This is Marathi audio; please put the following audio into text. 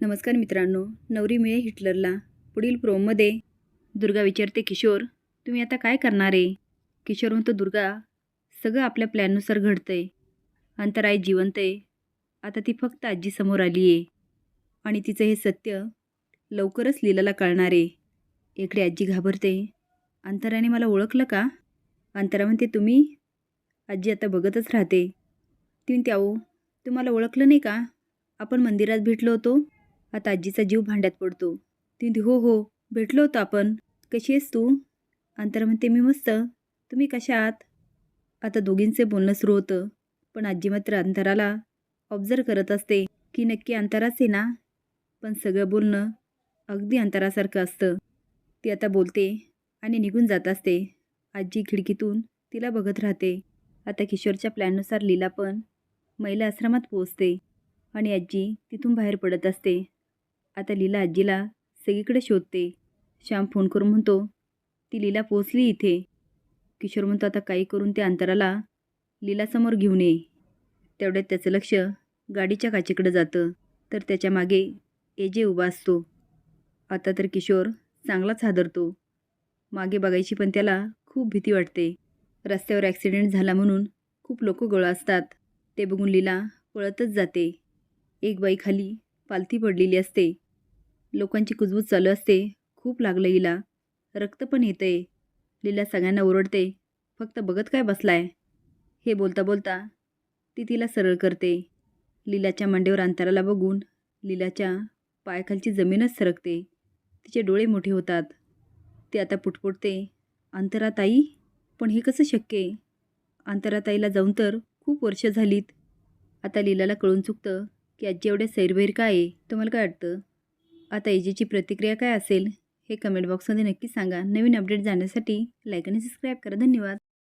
नमस्कार मित्रांनो नवरी मिळे हिटलरला पुढील प्रोममध्ये. दुर्गा विचारते किशोर तुम्ही आता काय करणार आहे? किशोर म्हणतो दुर्गा सगळं आपल्या प्लॅननुसार घडतं आहे अंतराय जिवंत आहे. आता ती फक्त आजीसमोर आली आहे. आणि तिचं हे सत्य लवकरच लीलाला कळणार आहे. इकडे आजी घाबरते. अंतराने मला ओळखलं का? अंतरा म्हणते तुम्ही? आजी आता बघतच राहते. ती म्हणते आहो तुम्हाला ओळखलं नाही का? आपण मंदिरात भेटलो होतो. आता आजीचा जीव भांड्यात पडतो. ती म्हणते हो हो भेटलो होतो आपण. कशी आहेस तू? अंतरा म्हणते मी मस्त. तुम्ही कशा आहात? आता दोघींचे बोलणं सुरू होतं पण आजी मात्र अंतराला ऑब्झर्व करत असते की नक्की अंतराच आहे ना? पण सगळं बोलणं अगदी अंतरासारखं असतं. ती आता बोलते आणि निघून जात असते. आजी खिडकीतून तिला बघत राहते. आता किशोरच्या प्लॅननुसार लीला पण महिला आश्रमात पोहोचते आणि आजी तिथून बाहेर पडत असते. आता लीला आजीला सगळीकडे शोधते. श्याम फोन करून म्हणतो ती लीला पोचली इथे. किशोर म्हणतो आता काही करून त्या अंतराला लीलासमोर घेऊन ये. तेवढ्यात त्याचं लक्ष गाडीच्या काचेकडे जातं. तर त्याच्यामागे एजे उभा असतो. आता तर किशोर चांगलाच हादरतो. मागे बघायची पण त्याला खूप भीती वाटते. रस्त्यावर ॲक्सिडेंट झाला म्हणून खूप लोक गोळा असतात. ते बघून लीला पळतच जाते. एक बाई खाली पालथी पडलेली असते. लोकांची कुजबूज चालू असते. खूप लागलं हिला. रक्त पण येतंय. लीला सगळ्यांना ओरडते. फक्त बघत काय बसलाय? हे बोलता बोलता ती तिला सरळ करते. लीलाच्या मांडीवर अंतराला बघून लीलाच्या पायाखालची जमीनच सरकते. तिचे डोळे मोठे होतात. ते आता पुटपुटते. अंतराताई? पण हे कसं शक्य आहे? अंतराताईला जाऊन तर खूप वर्ष झालीत. आता लीलाला कळून चुकतं की आजी एवढ्या सैरभैर काय आहे? तुम्हाला काय वाटतं? आता एजीची प्रतिक्रिया काय असेल हे कमेंट बॉक्समध्ये नक्की सांगा. नवीन अपडेट जाण्यासाठी लाईक आणि सबस्क्राईब करा. धन्यवाद.